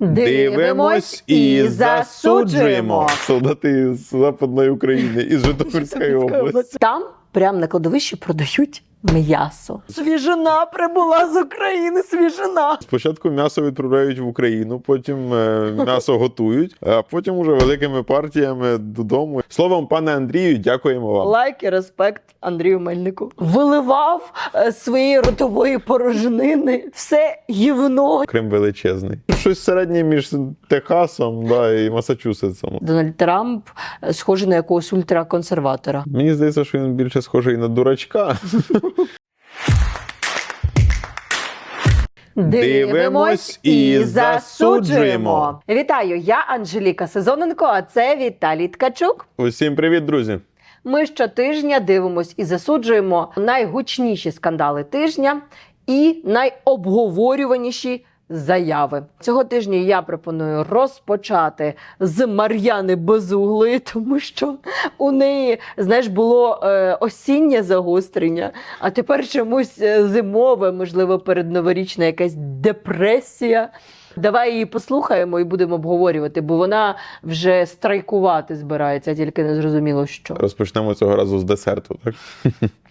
Дивимось і засуджуємо. Солдати з Западної України із Житомирської області. Там прямо на кладовищі продають м'ясо. Свіжина прибула з України. Свіжина. Спочатку м'ясо відправляють в Україну, потім е, м'ясо готують, а потім уже великими партіями додому. Словом, пане Андрію, дякуємо вам. Лайк і респект Андрію Мельнику. Виливав е, своєї ротової порожнини все гівно. Крим величезний. Щось середнє між Техасом да, і Масачусетсом. Дональд Трамп е, схожий на якогось ультраконсерватора. Мені здається, що він більше схожий на дурачка. Дивимось і засуджуємо. Вітаю, я Анжеліка Сезоненко, а це Віталій Ткачук. Усім привіт, друзі! Ми щотижня дивимось і засуджуємо найгучніші скандали тижня і найобговорюваніші заяви. Цього тижня я пропоную розпочати з Мар'яни Безуглої, тому що у неї, знаєш, було е, осіннє загострення, а тепер чомусь е, зимове, можливо, передноворічна якась депресія. Давай її послухаємо і будемо обговорювати, бо вона вже страйкувати збирається, тільки не зрозуміло що. Розпочнемо цього разу з десерту. Так?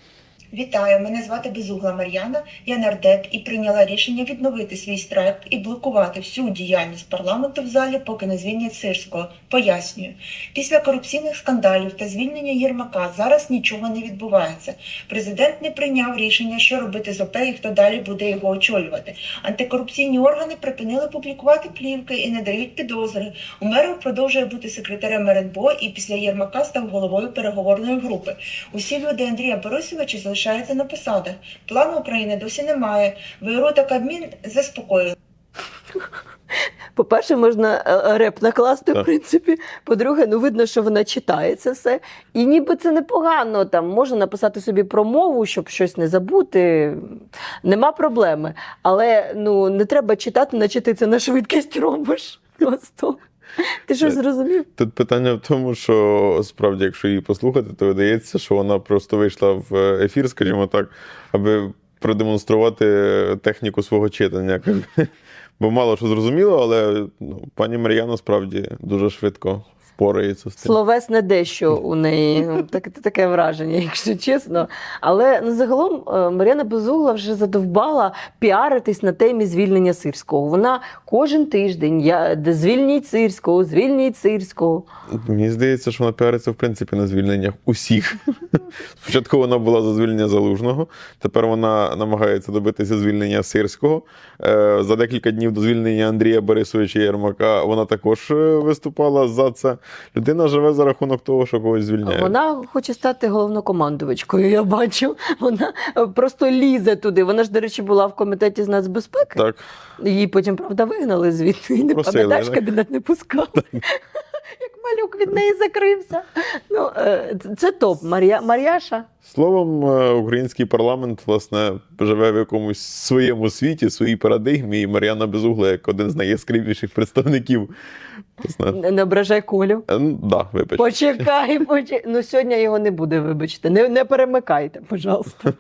Вітаю, мене звати Безугла Мар'яна. Я нардеп і прийняла рішення відновити свій страйк і блокувати всю діяльність парламенту в залі, поки не звільнять Сирського. Пояснюю, після корупційних скандалів та звільнення Єрмака зараз нічого не відбувається. Президент не прийняв рішення, що робити з ОП і хто далі буде його очолювати. Антикорупційні органи припинили публікувати плівки і не дають підозри. Умеров продовжує бути секретарем РНБО і після Єрмака став головою переговорної групи. Усі люди Андрія Борисовича залишаються на посадах. Плану України досі немає. ВРУ та Кабмін заспокоїли. По-перше, можна е, реп накласти, в принципі. По-друге, ну видно, що вона читає це все. І ніби це непогано. Там можна написати собі промову, щоб щось не забути. Нема проблеми. Але ну не треба читати, наче ти це на швидкість робиш. Просто. Ти що Е, зрозумів? Тут питання в тому, що справді, якщо її послухати, то видається, що вона просто вийшла в ефір, скажімо так, аби продемонструвати техніку свого читання. Бо мало що зрозуміло, але ну, пані Мар'яна справді дуже швидко впорається з цим. Словесне дещо у неї. Так, таке враження, якщо чесно. Але ну, загалом е, Мар'яна Безугла вже задовбала піаритись на темі звільнення Сирського. Вона кожен тиждень я де звільніть Сирського, звільніть Сирського. Мені здається, що вона піариться в принципі на звільненнях усіх. Спочатку вона була за звільнення залужного, тепер вона намагається добитися звільнення сирського. Е, За декілька днів до звільнення Андрія Борисовича Єрмака вона також е, виступала за це. Людина живе за рахунок того, що когось звільняє. Вона хоче стати головнокомандувачкою. Я бачу. Вона е, просто лізе туди. Вона ж, до речі, була в комітеті з нацбезпеки. Так, Її потім, правда, вигнали звідти. І не пам'ятаєш, кабінет не пускав. Як малюк від неї закрився. Ну, е, це топ. Мар'я, Мар'яша. словом, е, український парламент власне живе в якомусь своєму світі, своїй парадигмі, і Мар'яна Безугла як один з найяскравіших представників. Власне, Не, ображай Колю. Е, ну, да, вибач. Почекай, почекай. Ну сьогодні його не буде, вибачте. Не, не перемикайте, пожалуйста.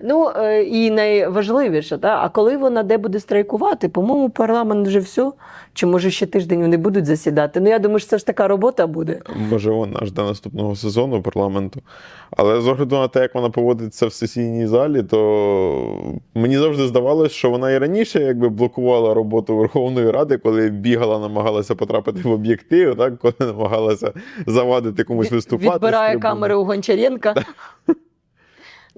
Ну і найважливіше, та, а коли вона де буде страйкувати, по-моєму, парламент вже все. Чи може ще тиждень вони будуть засідати? Ну я думаю, що це ж така робота буде. Може, вона аж до наступного сезону парламенту. Але з огляду на те, як вона поводиться в сесійній залі, то мені завжди здавалось, що вона і раніше якби блокувала роботу Верховної Ради, коли бігала, намагалася потрапити в об'єктив, так коли намагалася завадити комусь виступати. Відбирає камери у Гончаренка.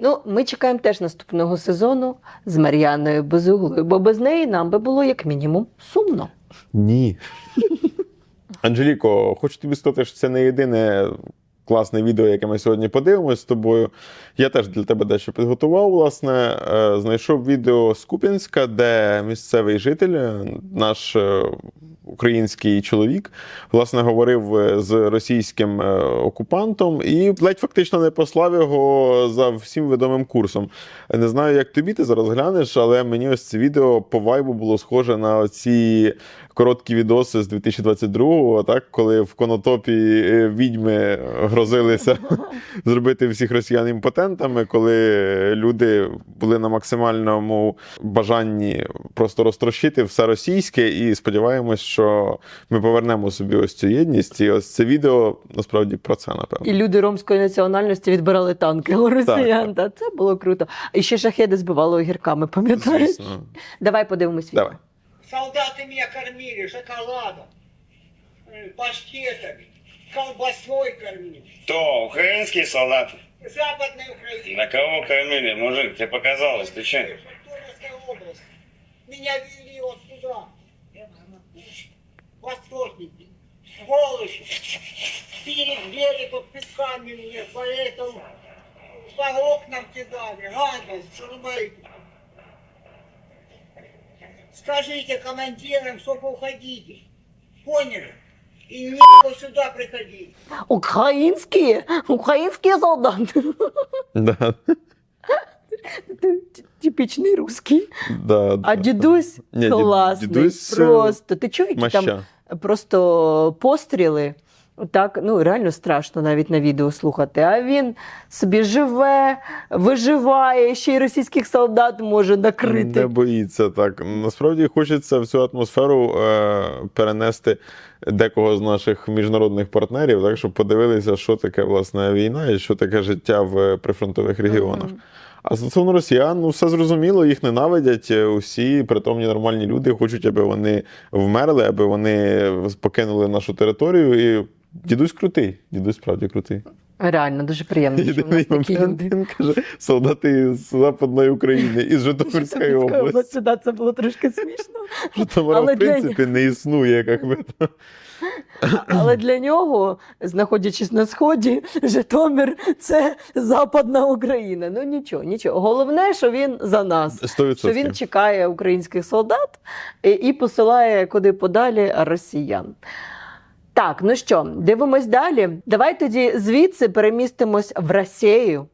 Ну, ми чекаємо теж наступного сезону з Мар'яною Безуглою, бо без неї нам би було як мінімум сумно. Ні. Анжеліко, хочу тобі сказати, що це не єдине класне відео, яке ми сьогодні подивимося з тобою. Я теж для тебе дещо підготував. Власне, Е, знайшов відео з Куп'янська, де місцевий житель, е, наш е, український чоловік, власне, говорив з російським окупантом і ледь фактично не послав його за всім відомим курсом. Не знаю, як тобі ти зараз глянеш, але мені ось це відео по вайбу було схоже на ці короткі відоси з 2022-го, так, коли в конотопі е, відьми грозилися зробити всіх росіян імпотентами, коли люди були на максимальному бажанні просто розтрощити все російське, і сподіваємось, що ми повернемо собі ось цю єдність. І ось це відео насправді про це, напевно. І люди ромської національності відбирали танки у росіян. Та це було круто. І ще шахеди збивали огірками, пам'ятаєш? Давай подивимось відео. Давай. Солдаты меня кормили шоколадом, паштетами, колбасой кормили. Кто? Украинские солдаты? Западная Украина. На кого кормили, мужик? Тебе показалось, ты че? Область. Меня вели вот туда. Восточники. Сволочи. Перегрели тут песками мне, поэтому по окнам кидали. Гадость, шурмейки. Скажите командирам, чтобы уходили. Поняли? И не сюда приходить. Украинские? Украинские солдаты? Да, Ти Типічний русський. да, А да. дідусь Ні, дід- класний. дідусь, е, просто. Ти чув, які там просто постріли? Так, ну реально страшно навіть на відео слухати. А він собі живе, виживає, ще й російських солдат може накрити. Не боїться так. Насправді хочеться в цю атмосферу е, перенести декого з наших міжнародних партнерів, так щоб подивилися, що таке власне війна і що таке життя в прифронтових регіонах. Мгм. А стосовно росіян, ну все зрозуміло, їх ненавидять. е, Усі притомні нормальні люди хочуть, аби вони вмерли, аби вони покинули нашу територію. І дідусь крутий, дідусь справді крутий. Реально дуже приємно, що в нас такі люди. він каже, солдати з Западної України із Житомирської області. Це було трошки смішно. Житомира, в принципі, не існує, як би. Але для нього, знаходячись на сході, Житомир це Западна Україна. Ну нічого, нічого. Головне, що він за нас. 100%. Що він чекає українських солдат і, і посилає куди подалі росіян. Так, ну що, дивимось далі. Давай тоді звідси перемістимось в Росію.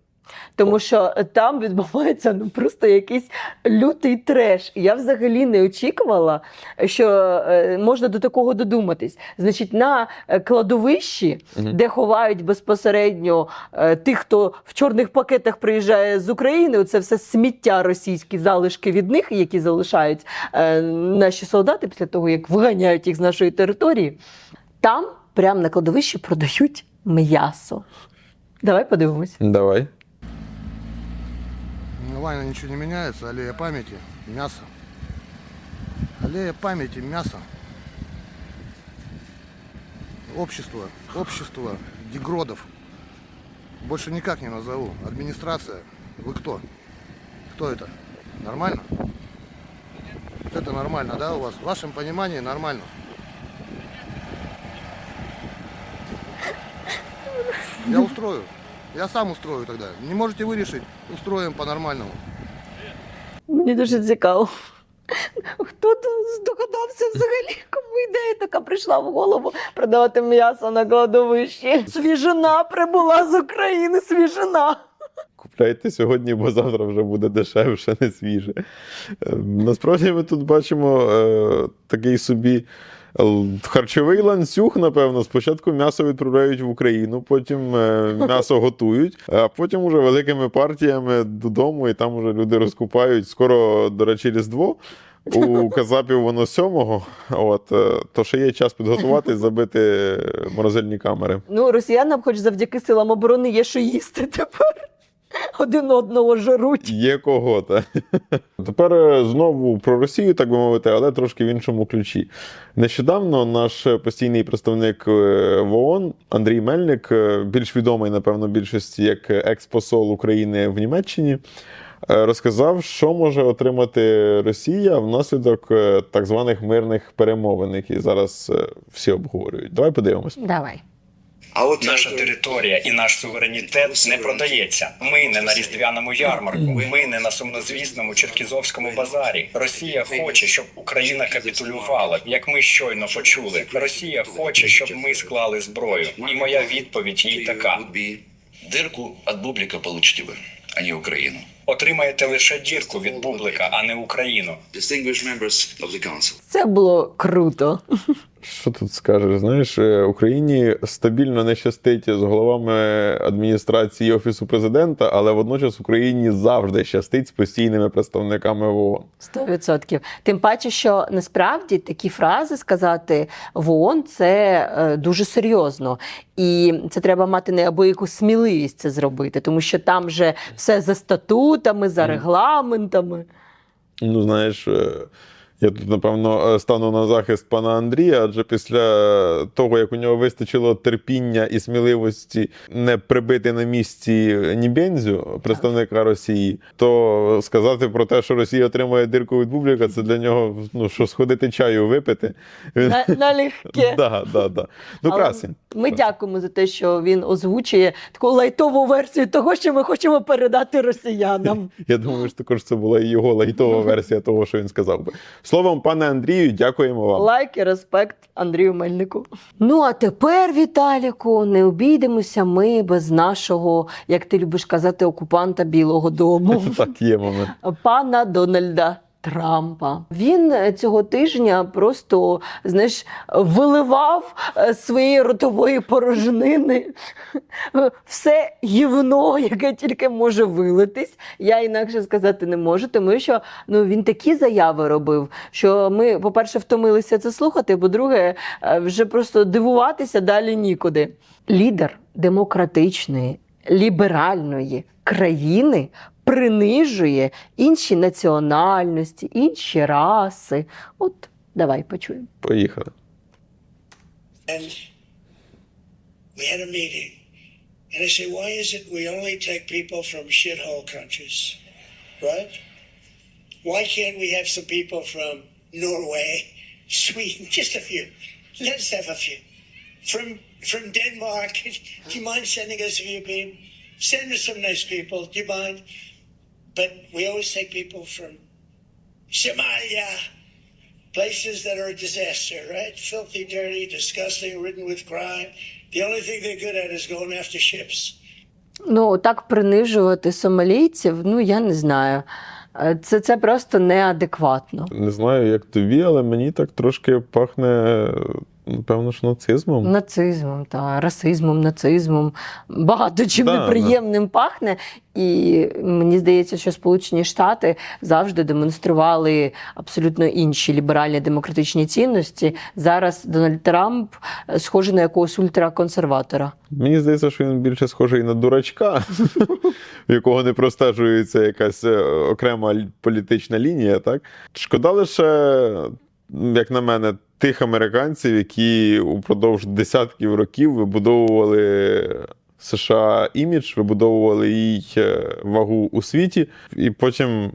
Тому що там відбувається ну просто якийсь лютий треш. Я взагалі не очікувала, що е, можна до такого додуматись. Значить, на е, кладовищі, Мгм. де ховають безпосередньо е, тих, хто в чорних пакетах приїжджає з України, це все сміття російські залишки від них, які залишають наші солдати після того, як виганяють їх з нашої території. Там прямо на кладовищі продають м'ясо. Давай подивимось. Давай. Ваня, ничего не меняется. Аллея памяти, мясо. Аллея памяти, мясо. Общество, общество дегродов. Больше никак не назову. Администрация. Вы кто? Кто это? Нормально? Это нормально, да, у вас? В вашем понимании нормально. Я устрою. Я сам устрою тогда. Не можете вы решить? По-нормальному. Мені дуже цікаво. Хто тут здогадався взагалі, кому ідея така прийшла в голову продавати м'ясо на кладовищі? Свіжина прибула з України, свіжина. Купляйте сьогодні, бо завтра вже буде дешевше, не свіже. Е, Насправді ми тут бачимо е, такий собі харчовий ланцюг, напевно. Спочатку м'ясо відправляють в Україну, потім е, м'ясо готують, а потім уже великими партіями додому, і там уже люди розкупають. Скоро, до речі, Різдво. У Казапів воно сьомого, от, е, то ще є час підготуватись, забити морозильні камери. Ну, росіянам, хоч завдяки силам оборони, є що їсти тепер. Один одного жруть. Є кого та тепер е, знову про Росію, так би мовити, але трошки в іншому ключі. Нещодавно наш постійний представник е, в ООН Андрій Мельник, е, більш відомий, напевно, більшості як експосол України в Німеччині, розказав, що може отримати Росія внаслідок так званих мирних перемовин, які зараз всі обговорюють. Давай подивимось. Давай. А от Наша територія і наш суверенітет не продається. Ми не на різдвяному ярмарку. Ми не на сумнозвісному черкізовському базарі. Росія хоче, щоб Україна капітулювала, як ми щойно почули. Росія хоче, щоб ми склали зброю. І моя відповідь їй така: Дырку от бублика получите вы, а не Украину. Отримаєте лише дірку від бублика, а не Україну. Це було круто. Що тут скажеш? Знаєш, е, Україні стабільно не щастить з головами адміністрації офісу президента, але водночас Україні завжди щастить з постійними представниками в ООН. Сто відсотків. Тим паче, що насправді такі фрази сказати в ООН це е, дуже серйозно. І це треба мати неабияку сміливість це зробити, тому що там же все за статутами, за регламентами. Ну, знаєш, е, я тут, напевно, е, стану на захист пана Андрія, адже після того, як у нього вистачило терпіння і сміливості не прибити на місці Нібензю, представника Росії, то сказати про те, що Росія отримує дирку від бубліка, це для нього ну, що сходити чаю випити. Він... На, налегке. Да, да, да. Ну, красень. Ми дякуємо за те, що він озвучує таку лайтову версію того, що ми хочемо передати росіянам. Я думаю, що також це була і його лайтова версія того, що він сказав би. Словом, пане Андрію, дякуємо вам. Лайк і респект Андрію Мельнику. Ну а тепер, Віталіку, не обійдемося ми без нашого, як ти любиш казати, окупанта Білого Дому, Так, є момент. пана Дональда. Трампа він е, цього тижня просто знаєш виливав е, своєї ротової порожнини е, все гівно, яке тільки може вилитись. Я інакше сказати не можу, тому що ну він такі заяви робив, що ми, по-перше, втомилися це слухати. По-друге, вже просто дивуватися далі нікуди. Лідер демократичної, ліберальної країни принижує інші національності, інші раси. От давай почуємо. Поїхали. And we had a meeting. And I say, why is it we only take people from shithole countries? Right? Why can't we have some people from Norway, Sweden, just a few? Let's have a few. From from Denmark, do you mind sending us a few people? Send us some nice people, do you mind? But we always take people from Somalia, places that are a disaster, right? Filthy, dirty, disgusting, ridden with crime. The only thing they're good at is going after ships. Ну, так принижувати сомалійців, ну я не знаю. Е, Це, це просто неадекватно. Не знаю, як тобі, але мені так трошки пахне, напевно, ж нацизмом. Нацизмом та расизмом, нацизмом. Багато чим Да, неприємним пахне. І мені здається, що Сполучені Штати завжди демонстрували абсолютно інші ліберальні демократичні цінності. Зараз Дональд Трамп е, схожий на якогось ультраконсерватора. Мені здається, що він більше схожий на дурачка, в якого не простежується якась е, окрема політична лінія. Так? Шкода лише, як на мене, тих американців, які упродовж десятків років вибудовували США імідж, вибудовували їй е, вагу у світі, і потім,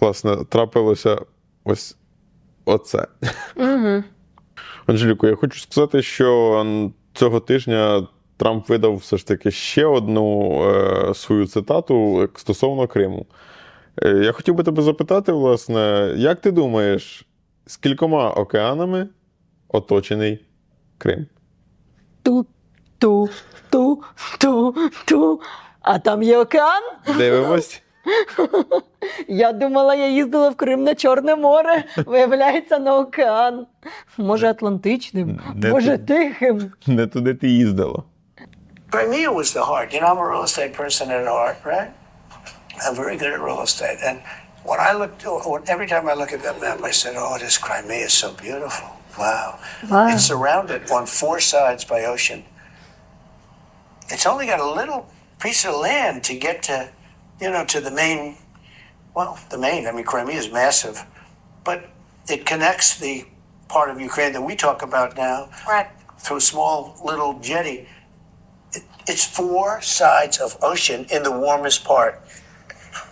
власне, трапилося ось оце. Угу. Анжеліко, я хочу сказати, що цього тижня Трамп видав все ж таки ще одну е, свою цитату стосовно Криму. Е, я хотів би тебе запитати, власне, як ти думаєш, з кількома океанами оточений Крим? Ту, ту, ту, ту, ту. А там є океан? Дивимось. Я думала, я їздила в Крим на Чорне море. Виявляється, на океан. Може, Атлантичним, Де може, ти? тихим. Не туди ти їздила. Crimea was the heart. You know, I'm a real estate person at heart, right? I'm very good at real estate. And when I looked, when, every time I look at that map, I said, oh, this Crimea is so beautiful. Wow. Wow. It's surrounded on four sides by ocean. It's only got a little piece of land to get to, you know, to the main, well, the main, I mean, Crimea is massive, but it connects the part of Ukraine that we talk about now Right. through a small little jetty. It, it's four sides of ocean in the warmest part.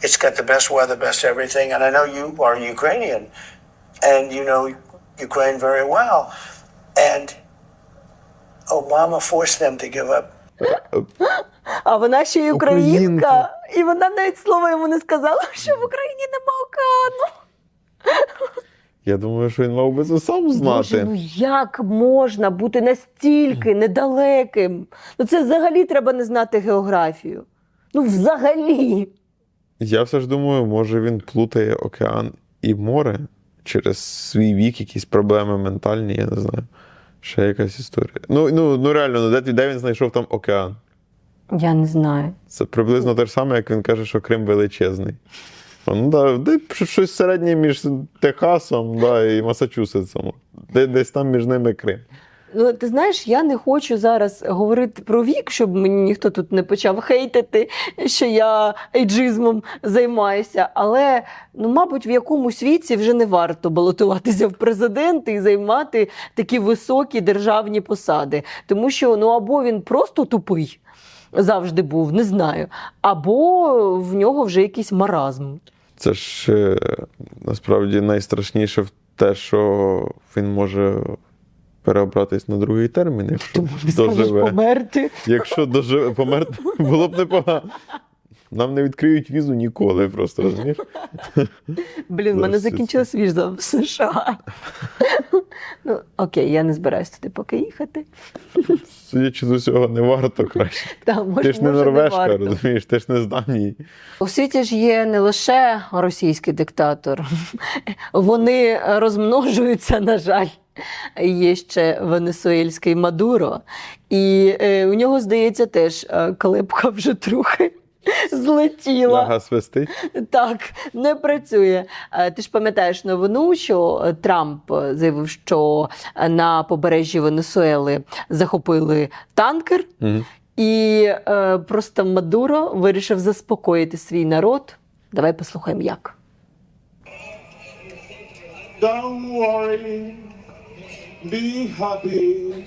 It's got the best weather, best everything. And I know you are Ukrainian and you know Ukraine very well. And Obama forced them to give up А вона ще й українка. І вона навіть слова йому не сказала, що в Україні нема океану. Я думаю, що він мав би це сам знати. Боже, ну як можна бути настільки недалеким? Ну це взагалі треба не знати географію. Ну, взагалі. Я все ж думаю, може він плутає океан і море через свій вік, якісь проблеми ментальні, я не знаю. Ще якась історія. Ну, ну, ну реально, ну, де, де він знайшов там океан? Я не знаю. Це приблизно те ж саме, як він каже, що Крим величезний. Ну, да, де щось середнє між Техасом да, і Масачусетсом. Де, десь там між ними Крим. Ну, ти знаєш, я не хочу зараз говорити про вік, щоб мені ніхто тут не почав хейтити, що я ейджизмом займаюся. Але, ну, мабуть, в якомусь віці вже не варто балотуватися в президенти і займати такі високі державні посади. Тому що ну або він просто тупий завжди був, не знаю, або в нього вже якийсь маразм. Це ж е, насправді найстрашніше в те, що він може переобратись на другий термін, якщо Тому не доживе. померти. Якщо доживе, померти, було б непогано. Нам не відкриють візу ніколи, просто розумієш? Блін, в мене закінчилась віза в США. ну, окей, я не збираюсь туди поки їхати. Судячи з усього, не варто краще. Та, може, Ти ж не може, норвежка, варто. розумієш, ти ж не з Данії. У світі ж є не лише російський диктатор, вони розмножуються, на жаль. Є ще венесуельський Мадуро, і е, у нього, здається, теж е, клепка вже трохи злетіла. Ляга свистить. Так, не працює. Е, Ти ж пам'ятаєш новину, що Трамп заявив, що на побережжі Венесуели захопили танкер, Мгм. і е, просто Мадуро вирішив заспокоїти свій народ. Давай послухаємо, як. Don't worry, be happy.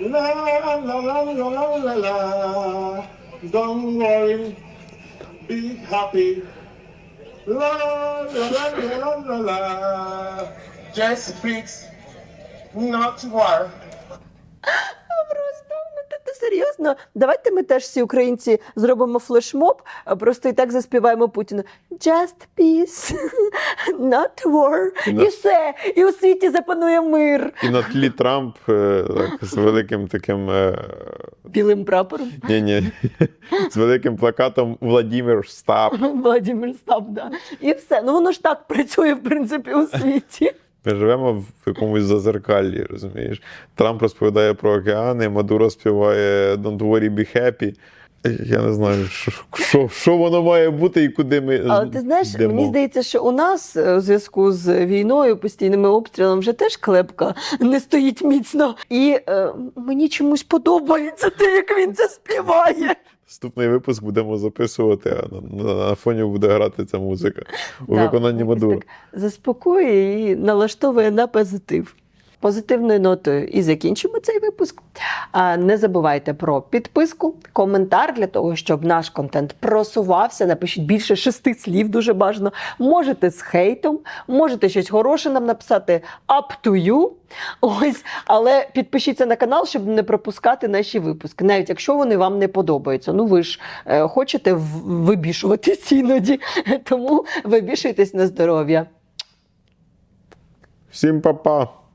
La la la la la la la. Don't worry, be happy. La la la la la la. Just fix, not war. Серйозно. Давайте ми теж всі українці зробимо флешмоб, а просто і так заспіваємо Путіну. Just peace, not war. Да. І все. І у світі запанує мир. І на тлі Трамп е, так, з великим таким. Е, Білим прапором. ні, ні, з великим плакатом Владимир Стап. Владимир Стап, да. І все. Ну воно ж так працює, в принципі, у світі. Ми живемо в якомусь зазеркаллі, розумієш? Трамп розповідає про океани, Мадуро співає Don't worry, be happy. Я не знаю, що, що, що воно має бути і куди ми. Але ти знаєш, йдемо. мені здається, що у нас е, у зв'язку з війною, постійними обстрілами, вже теж клепка не стоїть міцно. І е, мені чомусь подобається те, як він це співає. Наступний випуск будемо записувати, а на, на, на фоні буде грати ця музика у Да, виконанні так Заспокоює і налаштовує на позитив. Позитивною нотою і закінчимо цей випуск. Не забувайте про підписку, коментар для того, щоб наш контент просувався. Напишіть більше шести слів, дуже бажано. Можете з хейтом, можете щось хороше нам написати up to you. Ось, але підпишіться на канал, щоб не пропускати наші випуски, навіть якщо вони вам не подобаються. Ну ви ж е, хочете вибішуватись іноді, тому вибішуйтесь на здоров'я. Всім па-па!